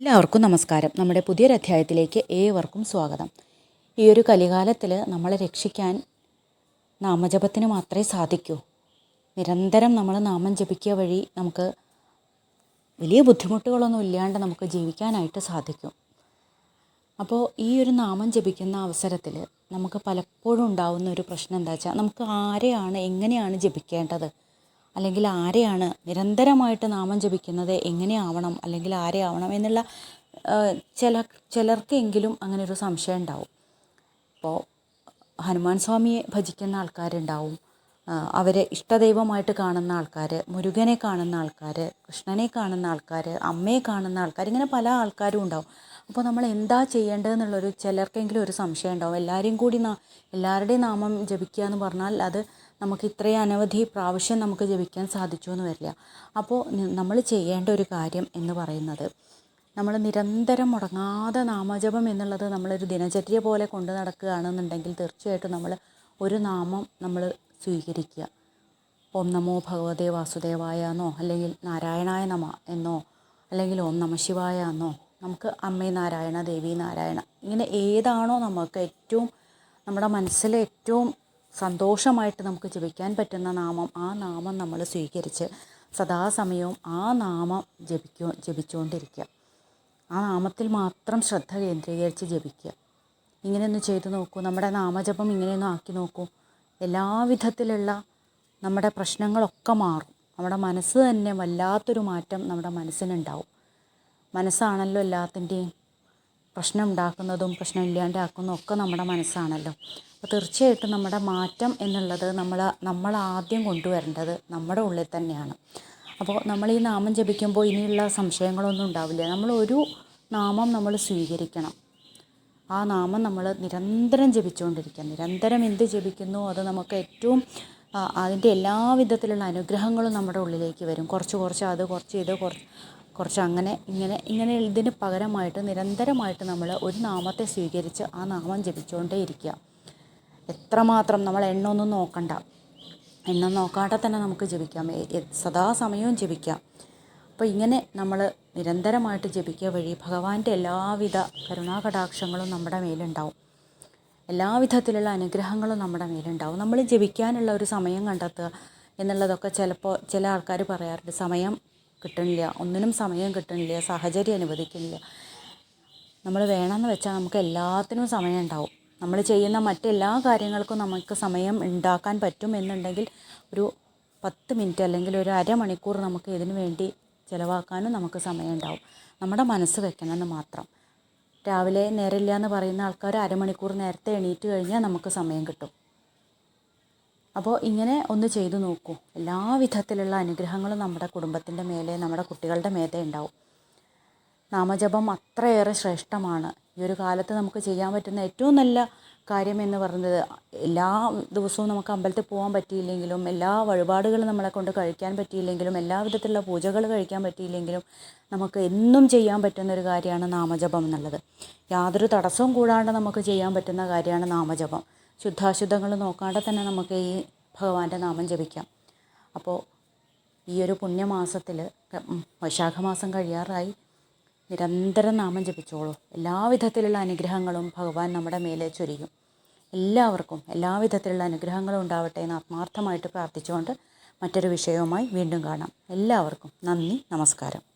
എല്ലാവർക്കും നമസ്കാരം. നമ്മുടെ പുതിയൊരു അധ്യായത്തിലേക്ക് ഏവർക്കും സ്വാഗതം. ഈ ഒരു കലികാലത്തിൽ നമ്മളെ രക്ഷിക്കാൻ നാമജപത്തിന് മാത്രമേ സാധിക്കൂ. നിരന്തരം നമ്മൾ നാമം ജപിക്കുക വഴി നമുക്ക് വലിയ ബുദ്ധിമുട്ടുകളൊന്നും ഇല്ലാണ്ട് നമുക്ക് ജീവിക്കാനായിട്ട് സാധിക്കും. അപ്പോൾ ഈ ഒരു നാമം ജപിക്കുന്ന അവസരത്തിൽ നമുക്ക് പലപ്പോഴും ഉണ്ടാകുന്ന ഒരു പ്രശ്നം എന്താ വെച്ചാൽ നമുക്ക് ആരെയാണ് എങ്ങനെയാണ് ജപിക്കേണ്ടത്? അല്ലെങ്കിൽ ആരെയാണ് നിരന്തരമായിട്ട് നാമം ജപിക്കുന്നത് എങ്ങനെയാവണം അല്ലെങ്കിൽ ആരെയാവണം എന്നുള്ള ചില ചിലർക്കെങ്കിലും അങ്ങനെ ഒരു സംശയം ഉണ്ടാവും. അപ്പോൾ ഹനുമാൻ സ്വാമിയെ ഭജിക്കുന്ന ആൾക്കാരുണ്ടാവും. അവരെ ഇഷ്ടദൈവമായിട്ട് കാണുന്ന ആൾക്കാർ മുരുകനെ കാണുന്ന ആൾക്കാർ കൃഷ്ണനെ കാണുന്ന ആൾക്കാർ അമ്മയെ കാണുന്ന ആൾക്കാർ ഇങ്ങനെ പല ആൾക്കാരും ഉണ്ടാവും. അപ്പോൾ നമ്മൾ എന്താ ചെയ്യേണ്ടതെന്നുള്ളൊരു ചിലർക്കെങ്കിലും ഒരു സംശയം ഉണ്ടാവും. എല്ലാവരെയും കൂടി എല്ലാവരുടെയും നാമം ജപിക്കുക എന്ന് പറഞ്ഞാൽ അത് നമുക്ക് ഇത്രയും അനവധി പ്രാവശ്യം നമുക്ക് ജപിക്കാൻ സാധിച്ചു എന്ന് വരില്ല അപ്പോൾ നമ്മൾ ചെയ്യേണ്ട ഒരു കാര്യം എന്ന് പറയുന്നത് നമ്മൾ നിരന്തരം മുടങ്ങാതെ നാമജപം എന്നുള്ളത് നമ്മളൊരു ദിനചര്യ പോലെ കൊണ്ട് നടക്കുകയാണെന്നുണ്ടെങ്കിൽ തീർച്ചയായിട്ടും നമ്മൾ ഒരു നാമം നമ്മൾ സ്വീകരിക്കുക. ഓം നമോ ഭഗവതേ വാസുദേവായ എന്നോ അല്ലെങ്കിൽ നാരായണായ നമ എന്നോ അല്ലെങ്കിൽ ഓം നമ ശിവായ എന്നോ നമുക്ക് അമ്മേ നാരായണ ദേവി നാരായണ. ഇങ്ങനെ ഏതാണോ നമുക്ക് ഏറ്റവും നമ്മുടെ മനസ്സിൽ ഏറ്റവും സന്തോഷമായിട്ട് നമുക്ക് ജപിക്കാൻ പറ്റുന്ന നാമം ആ നാമം നമ്മൾ സ്വീകരിച്ച് സദാസമയവും ആ നാമം ജപിക്കോ ജപിച്ചുകൊണ്ടിരിക്കുക. ആ നാമത്തിൽ മാത്രം ശ്രദ്ധ കേന്ദ്രീകരിച്ച് ജപിക്കുക. ഇങ്ങനെയൊന്ന് ചെയ്തു നോക്കൂ. നമ്മുടെ നാമജപം ഇങ്ങനെയൊന്നും ആക്കി നോക്കൂ. എല്ലാവിധത്തിലുള്ള നമ്മുടെ പ്രശ്നങ്ങളൊക്കെ മാറും. നമ്മുടെ മനസ്സ് തന്നെ വല്ലാത്തൊരു മാറ്റം നമ്മുടെ മനസ്സിനുണ്ടാവും. മനസ്സാണല്ലോ എല്ലാത്തിന്റെയും. പ്രശ്നം ഉണ്ടാക്കുന്നതും പ്രശ്നം ഇല്ലാണ്ടാക്കുന്നതും ഒക്കെ നമ്മുടെ മനസ്സാണല്ലോ. അപ്പോൾ തീർച്ചയായിട്ടും നമ്മുടെ മാറ്റം എന്നുള്ളത് നമ്മൾ നമ്മൾ ആദ്യം കൊണ്ടുവരേണ്ടത് നമ്മുടെ ഉള്ളിൽ തന്നെയാണ്. അപ്പോൾ നമ്മൾ ഈ നാമം ജപിക്കുമ്പോൾ ഇനിയുള്ള സംശയങ്ങളൊന്നും ഉണ്ടാവില്ല. നമ്മൾ ഒരു നാമം നമ്മൾ സ്വീകരിക്കണം. ആ നാമം നമ്മൾ നിരന്തരം ജപിച്ചുകൊണ്ടിരിക്കുക നിരന്തരം എന്ത് ജപിക്കുന്നു അത് നമുക്ക് ഏറ്റവും അതിന്റെ എല്ലാ വിധത്തിലുള്ള അനുഗ്രഹങ്ങളും നമ്മുടെ ഉള്ളിലേക്ക് വരും. കുറച്ച് കുറച്ച് അത് കുറച്ച് ഇത് കുറച്ച് കുറച്ച് അങ്ങനെ ഇങ്ങനെ ഇങ്ങനെ ഇതിന് പകരമായിട്ട് നിരന്തരമായിട്ട് നമ്മൾ ഒരു നാമത്തെ സ്വീകരിച്ച് ആ നാമം ജപിച്ചുകൊണ്ടേ ഇരിക്കുക എത്രമാത്രം നമ്മൾ എണ്ണൊന്നും നോക്കണ്ട. എണ്ണം നോക്കാതെ തന്നെ നമുക്ക് ജപിക്കാം. സദാസമയവും ജപിക്കാം. അപ്പോൾ ഇങ്ങനെ നമ്മൾ നിരന്തരമായിട്ട് ജപിക്കുക വഴി ഭഗവാന്റെ എല്ലാവിധ കരുണാകടാക്ഷങ്ങളും നമ്മുടെ മേലുണ്ടാവും. എല്ലാവിധത്തിലുള്ള അനുഗ്രഹങ്ങളും നമ്മുടെ മേലുണ്ടാവും. നമ്മൾ ജപിക്കാനുള്ള ഒരു സമയം കണ്ടെത്തുക എന്നുള്ളതൊക്കെ ചിലപ്പോൾ ചില ആൾക്കാർ പറയാറുണ്ട്. സമയം കിട്ടണില്ല ഒന്നിനും സമയം കിട്ടണില്ല സാഹചര്യം അനുവദിക്കുന്നില്ല. നമ്മൾ വേണമെന്ന് വെച്ചാൽ നമുക്ക് എല്ലാത്തിനും സമയം ഉണ്ടാവും. നമ്മൾ ചെയ്യുന്ന മറ്റെല്ലാ കാര്യങ്ങൾക്കും നമുക്ക് സമയം ഉണ്ടാക്കാൻ പറ്റും എന്നുണ്ടെങ്കിൽ ഒരു പത്ത് മിനിറ്റ് അല്ലെങ്കിൽ ഒരു അരമണിക്കൂർ നമുക്ക് ഇതിനു വേണ്ടി ചിലവാക്കാനും നമുക്ക് സമയം ഉണ്ടാവും. നമ്മുടെ മനസ്സ് വെക്കണമെന്ന് മാത്രം. രാവിലെ നേരമില്ല എന്ന് പറയുന്ന ആൾക്കാർ അരമണിക്കൂർ നേരത്തെ എണീറ്റ് കഴിഞ്ഞാൽ നമുക്ക് സമയം കിട്ടും. അപ്പോൾ ഇങ്ങനെ ഒന്ന് ചെയ്തു നോക്കൂ. എല്ലാ വിധത്തിലുള്ള അനുഗ്രഹങ്ങളും നമ്മുടെ കുടുംബത്തിന്റെ മേലെ നമ്മുടെ കുട്ടികളുടെ മേലെ ഉണ്ടാവും. നാമജപം അത്രയേറെ ശ്രേഷ്ഠമാണ്. ഈ ഒരു കാലത്ത് നമുക്ക് ചെയ്യാൻ പറ്റുന്ന ഏറ്റവും നല്ല കാര്യം എന്ന് പറയുന്നത് എല്ലാ ദിവസവും നമുക്ക് അമ്പലത്തിൽ പോകാൻ പറ്റിയില്ലെങ്കിലും എല്ലാ വഴിപാടുകളും നമ്മളെ കൊണ്ട് കഴിക്കാൻ പറ്റിയില്ലെങ്കിലും എല്ലാ വിധത്തിലുള്ള പൂജകൾ കഴിക്കാൻ പറ്റിയില്ലെങ്കിലും നമുക്ക് എന്നും ചെയ്യാൻ പറ്റുന്ന ഒരു കാര്യമാണ് നാമജപം എന്നുള്ളത്. യാതൊരു തടസ്സവും കൂടാണ്ട് നമുക്ക് ചെയ്യാൻ പറ്റുന്ന കാര്യമാണ് നാമജപം. ശുദ്ധാശുദ്ധങ്ങൾ നോക്കാതെ തന്നെ നമുക്ക് ഈ ഭഗവാന്റെ നാമം ജപിക്കാം. അപ്പോൾ ഈ ഒരു പുണ്യമാസത്തിൽ വൈശാഖമാസം കഴിയാറായി. നിരന്തരം നാമം ജപിച്ചോളൂ. എല്ലാവിധത്തിലുള്ള അനുഗ്രഹങ്ങളും ഭഗവാൻ നമ്മുടെ മേലെ ചൊരിയും. എല്ലാവർക്കും എല്ലാവിധത്തിലുള്ള അനുഗ്രഹങ്ങളും ഉണ്ടാവട്ടെ എന്ന് ആത്മാർത്ഥമായിട്ട് പ്രാർത്ഥിച്ചുകൊണ്ട് മറ്റൊരു വിഷയവുമായി വീണ്ടും കാണാം. എല്ലാവർക്കും നന്ദി നമസ്കാരം.